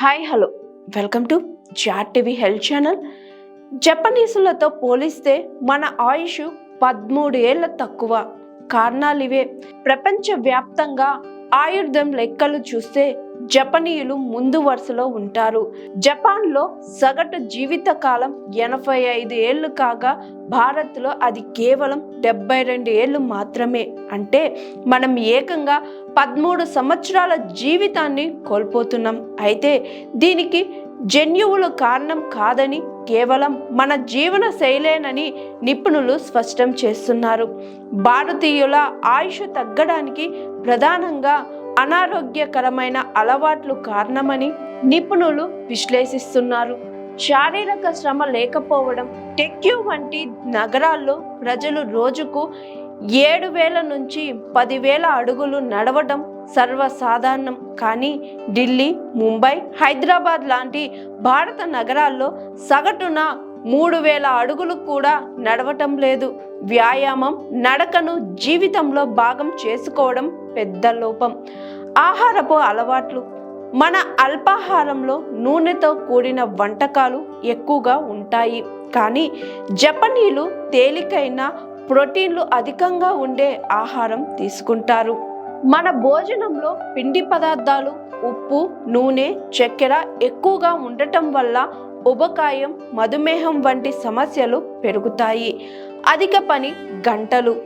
Hi hello. Welcome to Jat TV health channel. జపనీసులతో పోలిస్తే మన ఆయుష్ పదమూడు ఏళ్ళ తక్కువ కారణాలు ఇవే. ప్రపంచవ్యాప్తంగా ఆయుర్ధం లెక్కలు చూస్తే జపనీయులు ముందు వరుసలో ఉంటారు. జపాన్లో సగటు జీవిత కాలం ఎనభై ఐదు ఏళ్ళు కాగా భారత్లో అది కేవలం డెబ్బై రెండు ఏళ్ళు మాత్రమే. అంటే మనం ఏకంగా పదమూడు సంవత్సరాల జీవితాన్ని కోల్పోతున్నాం. అయితే దీనికి జన్యువులు కారణం కాదని కేవలం మన జీవన శైలేనని నిపుణులు స్పష్టం చేస్తున్నారు. భారతీయుల ఆయుష్ తగ్గడానికి ప్రధానంగా అనారోగ్యకరమైన అలవాట్లు కారణమని నిపుణులు విశ్లేషిస్తున్నారు. శారీరక శ్రమ లేకపోవడం టెక్యూ వంటి నగరాల్లో ప్రజలు రోజుకు ఏడు వేల నుంచి పదివేల అడుగులు నడవడం సర్వసాధారణం. కానీ ఢిల్లీ ముంబై హైదరాబాద్ లాంటి భారత నగరాల్లో సగటున మూడు వేల అడుగులు కూడా నడవటం లేదు. వ్యాయామం నడకను జీవితంలో భాగం చేసుకోవడం పెద్ద లోపం. ఆహారపు అలవాట్లు. మన అల్పాహారంలో నూనెతో కూడిన వంటకాలు ఎక్కువగా ఉంటాయి. కానీ జపనీయులు తేలికైన ప్రోటీన్లు అధికంగా ఉండే ఆహారం తీసుకుంటారు. మన భోజనంలో పిండి పదార్థాలు ఉప్పు నూనె చక్కెర ఎక్కువగా ఉండటం వల్ల ఉబకాయం మధుమేహం వంటి సమస్యలు పెరుగుతాయి. అధిక పని గంటలు.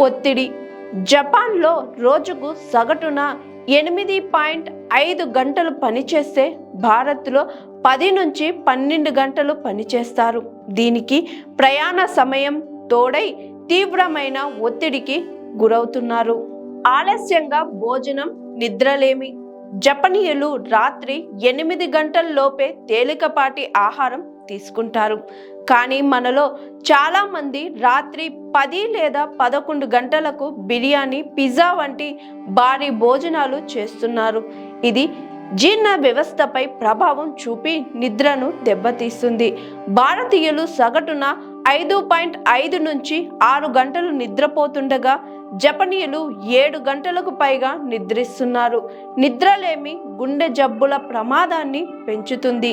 ఒత్తిడి జపాన్లో రోజుకు సగటున ఎనిమిది పాయింట్ ఐదు గంటలు పనిచేస్తే భారత్లో పది నుంచి పన్నెండు గంటలు పనిచేస్తారు. దీనికి ప్రయాణ సమయం తోడై తీవ్రమైన ఒత్తిడికి గురవుతున్నారు. ఆలస్యంగా భోజనం నిద్రలేమి. జపనీయులు రాత్రి ఎనిమిది గంటల్లోపే తేలికపాటి ఆహారం తీసుకుంటారు. కానీ మనలో చాలామంది రాత్రి పది లేదా పదకొండు గంటలకు బిర్యానీ పిజ్జా వంటి భారీ భోజనాలు చేస్తున్నారు. ఇది జీర్ణ వ్యవస్థపై ప్రభావం చూపి నిద్రను దెబ్బతీస్తుంది. భారతీయులు సగటున ఐదు పాయింట్ ఐదు నుంచి ఆరు గంటలు నిద్రపోతుండగా జపనీయులు ఏడు గంటలకు పైగా నిద్రిస్తున్నారు. నిద్రలేమి గుండె జబ్బుల ప్రమాదాన్ని పెంచుతుంది.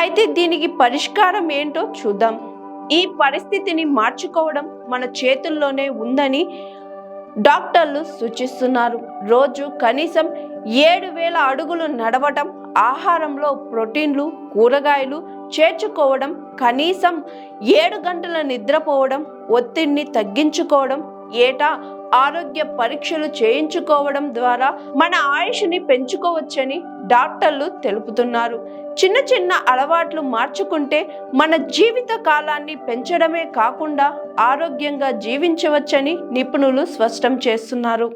అయితే దీనికి పరిష్కారం ఏంటో చూద్దాం. ఈ పరిస్థితిని మార్చుకోవడం మన చేతుల్లోనే ఉందని డాక్టర్లు సూచిస్తున్నారు. రోజు కనీసం ఏడు వేల అడుగులు నడవటం ఆహారంలో ప్రోటీన్లు కూరగాయలు చేర్చుకోవడం కనీసం ఏడు గంటల నిద్రపోవడం ఒత్తిడిని తగ్గించుకోవడం ఏటా ఆరోగ్య పరీక్షలు చేయించుకోవడం ద్వారా మన ఆయుష్ని పెంచుకోవచ్చని డాక్టర్లు తెలుపుతున్నారు. చిన్న చిన్న అలవాట్లు మార్చుకుంటే మన జీవిత కాలాన్ని పెంచడమే కాకుండా ఆరోగ్యంగా జీవించవచ్చని నిపుణులు స్పష్టం చేస్తున్నారు.